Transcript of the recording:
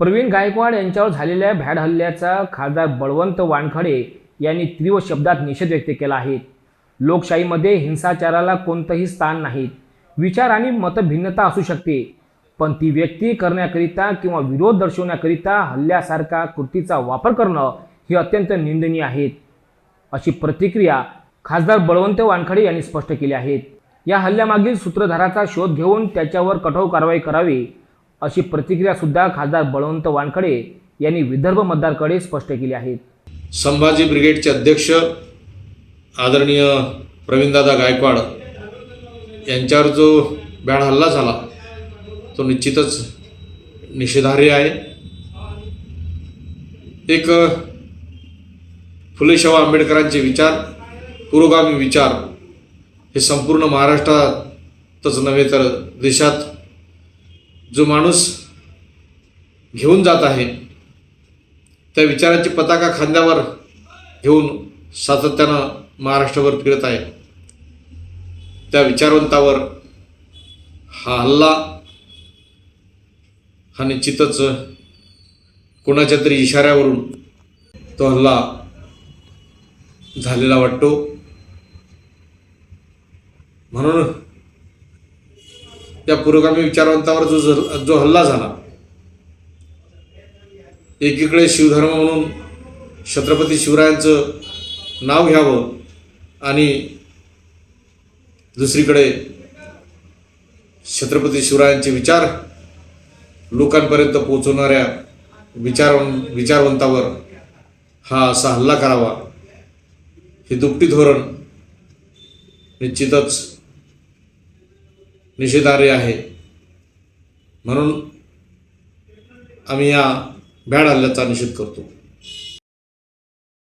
प्रवीण गायकवाड यांच्यावर झालेल्या भ्याड हल्ल्याचा खासदार बळवंत वानखडे यांनी तीव्र शब्दात निषेध व्यक्त केला आहे. लोकशाहीमध्ये हिंसाचाराला कोणतंही स्थान नाही. विचार आणि मतभिन्नता असू शकते पण ती व्यक्ती करण्याकरिता किंवा विरोध दर्शवण्याकरिता हल्ल्यासारखा कृतीचा वापर करणं हे अत्यंत निंदनीय आहे. अशी प्रतिक्रिया खासदार बळवंत वानखडे यांनी स्पष्ट केली आहे. या हल्ल्यामागील सूत्रधाराचा शोध घेऊन त्याच्यावर कठोर कारवाई करावी अशी प्रतिक्रिया सुद्धा खासदार बळवंत वानखडे यांनी विदर्भ मतदारकडे स्पष्ट केली आहे. संभाजी ब्रिगेडचे अध्यक्ष आदरणीय प्रवीणदादा गायकवाड यांच्यावर जो बॅड हल्ला झाला तो निश्चितच निषेधार्ह आहे. एक अ, आंबेडकरांचे विचार पुरोगामी विचार हे संपूर्ण महाराष्ट्रातच नव्हे तर देशात जो माणूस घेऊन जात आहे त्या विचाराची पताका खांद्यावर घेऊन सातत्यानं महाराष्ट्रभर फिरत आहे. त्या विचारवंतावर हा हल्ला हा निश्चितच कोणाच्या तरी इशाऱ्यावरून तो हल्ला झालेला वाटतो. म्हणून या पुरोगामी विचारवंतावर जो जो- जो हल्ला झाला एकीकडे शिवधर्म म्हणून छत्रपती शिवरायांचं नाव घ्यावं आणि दुसरीकडे छत्रपती शिवरायांचे विचार लोकांपर्यंत पोहोचवणाऱ्या विचार विचारवंतावर हा असा हल्ला करावा हे दुपटी धोरण निश्चितच निषेधार्य आहे. म्हणून आम्ही या भ्याड हल्ल्याचा निषेध करतो.